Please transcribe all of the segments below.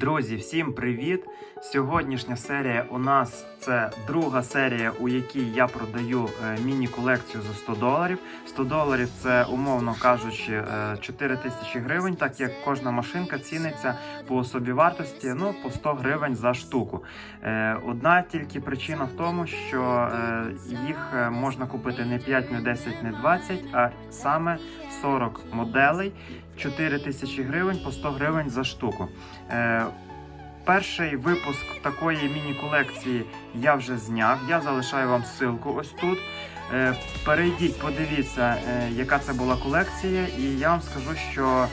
Друзі, всім привіт! Сьогоднішня серія у нас це друга серія, у якій я продаю е, міні-колекцію за 100 доларів. 100 доларів це, умовно кажучи, е, 4 тисячі гривень, так як кожна машинка ціниться по собівартості ну, по 100 гривень за штуку. Е, Одна тільки причина в тому, що е, їх е, можна купити не 5, не 10, не 20, а саме 40 моделей. 4 тисячі гривень по 100 гривень за штуку. Е, перший випуск такої міні-колекції я вже зняв. Я залишаю вам ссылку ось тут. Е, перейдіть, подивіться, е, яка це була колекція, і я вам скажу, що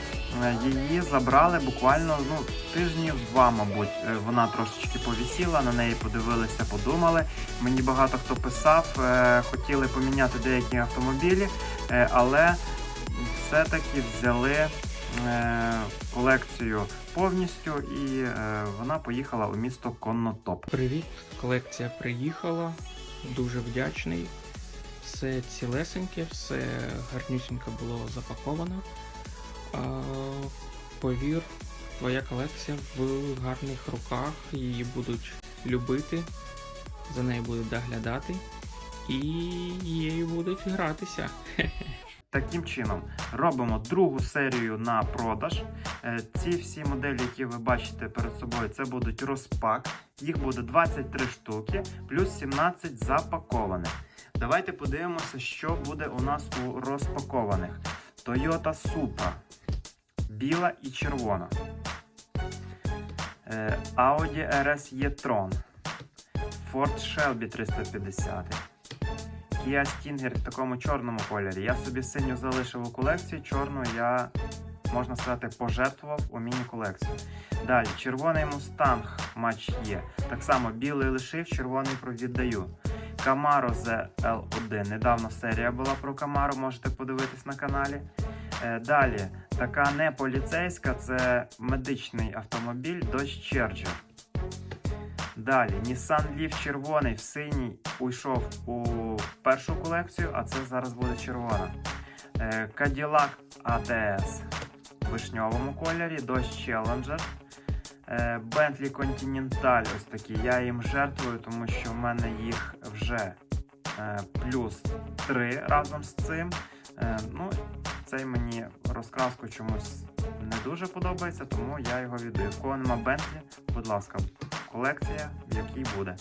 е, її забрали буквально ну, тижнів два, мабуть. Е, Вона трошечки повісіла, на неї подивилися, подумали. Мені багато хто писав, е, хотіли поміняти деякі автомобілі, е, але все-таки взяли е, колекцію повністю, і е, вона поїхала у місто Коннотоп. Привіт, колекція приїхала. Дуже вдячний. Все цілесеньке, все гарнюсінько було запаковано. Повір, твоя колекція в гарних руках, її будуть любити, за нею будуть доглядати і її будуть гратися. Таким чином робимо другу серію на продаж. Е, Ці всі моделі, які ви бачите перед собою, це будуть розпак. Їх буде 23 штуки, плюс 17 запакованих. Давайте подивимося, що буде у нас у розпакованих. Toyota Supra. Біла і червона. Е, Audi RS e-tron. Ford Shelby 350. Kia Stinger в такому чорному кольорі. Я собі синю залишив у колекції, чорну я, можна сказати, пожертвував у міні-колекцію. Далі, червоний мустанг матч є. Так само білий лишив, червоний віддаю. Camaro ZL1. Недавно серія була про Camaro, можете подивитись на каналі. Е, Далі, така не поліцейська, це медичний автомобіль Dodge Charger. Далі, Nissan Leaf червоний в синій уйшов у першу колекцію, а це зараз буде червона. Е, Cadillac ATS в вишньовому кольорі, Dodge Challenger. Е, Bentley Continental ось такі. Я їм жертвую, тому що в мене їх вже е, плюс 3 разом з цим. Ну, цей мені розкраску чомусь не дуже подобається, тому я його віддаю. В кого нема Bentley, будь ласка, колекція, в якій буде.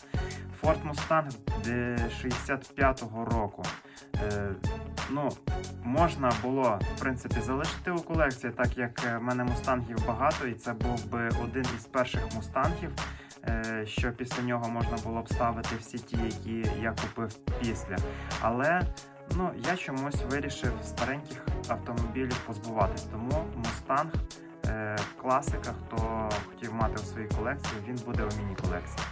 Де 65-го року. Е, ну, можна було, в принципі, залишити у колекції, так як е, в мене мустангів багато, і це був би один із перших мустангів, е, що після нього можна було б ставити всі ті, які я купив після. Але ну, я чомусь вирішив стареньких автомобілів позбуватись. Тому Мустанг е, класика, хто хотів мати у своїй колекції, він буде у міні-колекції.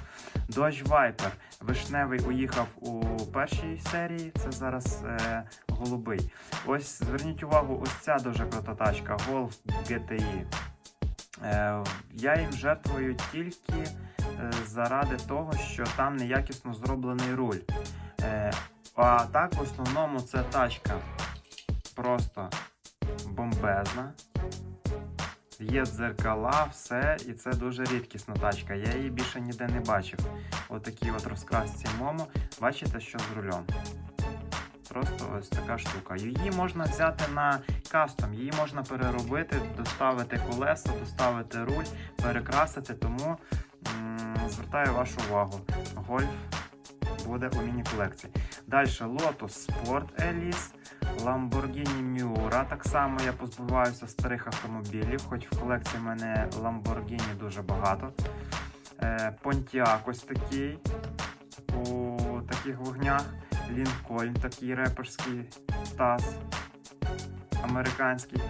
Dodge Viper. Вишневий уїхав у першій серії, це зараз е, голубий. Ось зверніть увагу, ось ця дуже крута тачка Golf GTI. Е, я їм жертвую тільки е, заради того, що там неякісно зроблений руль. Е, а так, в основному, це тачка просто бомбезна. Є дзеркала, все, і це дуже рідкісна тачка. Я її більше ніде не бачив. Отакий от розкрасці Момо. Бачите, що з рулем. Просто ось така штука. Її можна взяти на кастом, її можна переробити, доставити колеса, доставити руль, перекрасити. Тому м- звертаю вашу увагу. Гольф буде у міні-колекції. Далі Lotus Sport Elise. Lamborghini Miura. Так само я позбуваюся старих автомобілів, хоч в колекції в мене Lamborghini дуже багато. Е, Pontiac ось такий у таких вогнях. Lincoln, такий реперський таз американський.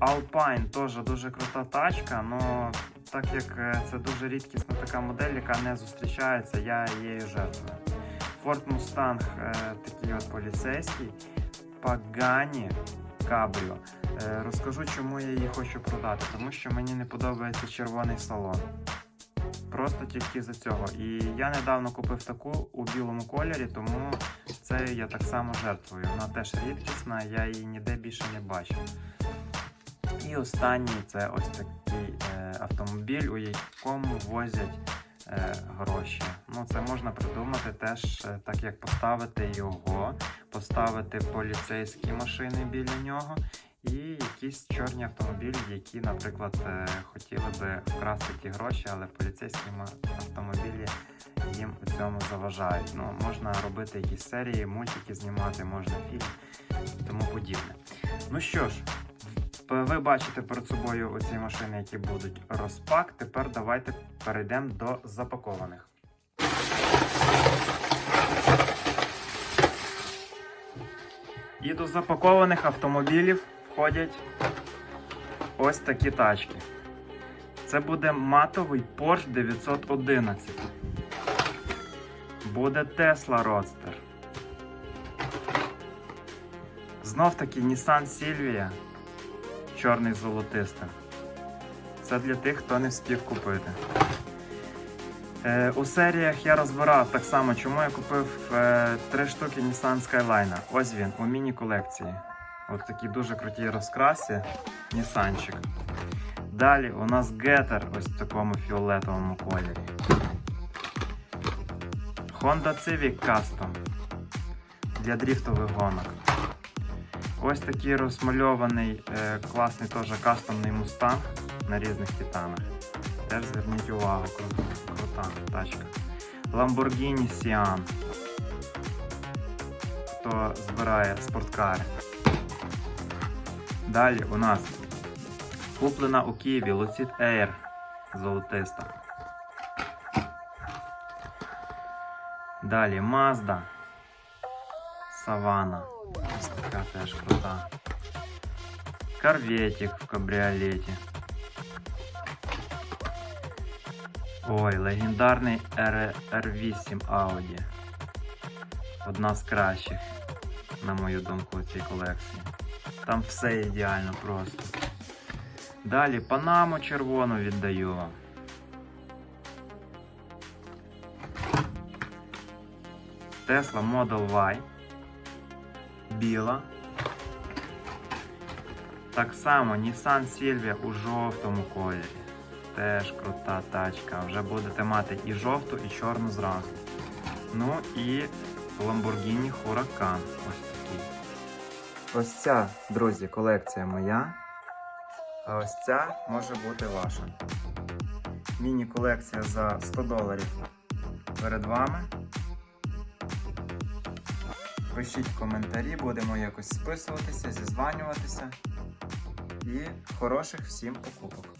Alpine теж дуже крута тачка, але так як е, це дуже рідкісна така модель, яка не зустрічається, я її жертвую. Ford Mustang е, такий от поліцейський. Pagani Cabrio. Е, Розкажу, чому я її хочу продати. Тому що мені не подобається червоний салон. Просто тільки за цього. І я недавно купив таку у білому кольорі, тому це я так само жертвую. Вона теж рідкісна, я її ніде більше не бачив. І останній це ось такий е, автомобіль, у якому возять гроші. Ну, це можна придумати теж е, так, як поставити його, поставити поліцейські машини біля нього. І якісь чорні автомобілі, які, наприклад, е, хотіли би вкрасти ті гроші, але поліцейські автомобілі їм у цьому заважають. Ну, можна робити якісь серії, мультики знімати, можна фільм, тому подібне. Ну що ж, ви бачите перед собою оці машини, які будуть розпак. Тепер давайте перейдемо до запакованих. І до запакованих автомобілів входять ось такі тачки. Це буде матовий Porsche 911. Буде Tesla Roadster. Знов таки Nissan Silvia. Чорний золотистим. Це для тих, хто не встиг купити. Е, у серіях я розбирав так само, чому я купив е, три штуки Nissan Skyline. Ось він у міні-колекції. Ось такій дуже крутій розкрасі. Нісанчик. Далі у нас Getter ось в такому фіолетовому кольорі. Honda Civic Custom для дріфтових гонок. Ось такий розмальований е, класний теж кастомний мустанг на різних титанах. Теж зверніть увагу, крута тачка. Lamborghini Sian. Хто збирає спорткари. Далі у нас куплена у Києві Lucid Air золотиста. Далі Mazda Savana. Ось така теж крута. Корветик в кабріолеті. Ой, легендарний R- R8 Audi. Одна з кращих, на мою думку, у цій колекції. Там все ідеально просто. Далі Панаму червону віддаю вам. Tesla Model Y. Біла. Так само Nissan Silvia у жовтому кольорі. Теж крута тачка. Вже будете мати і жовту, і чорну зразу. Ну і Lamborghini Huracan. Ось такий. Ось ця, друзі, колекція моя. А ось ця може бути ваша. Міні-колекція за 100 доларів перед вами. Пишіть коментарі, будемо якось списуватися, зізванюватися. І хороших всім покупок.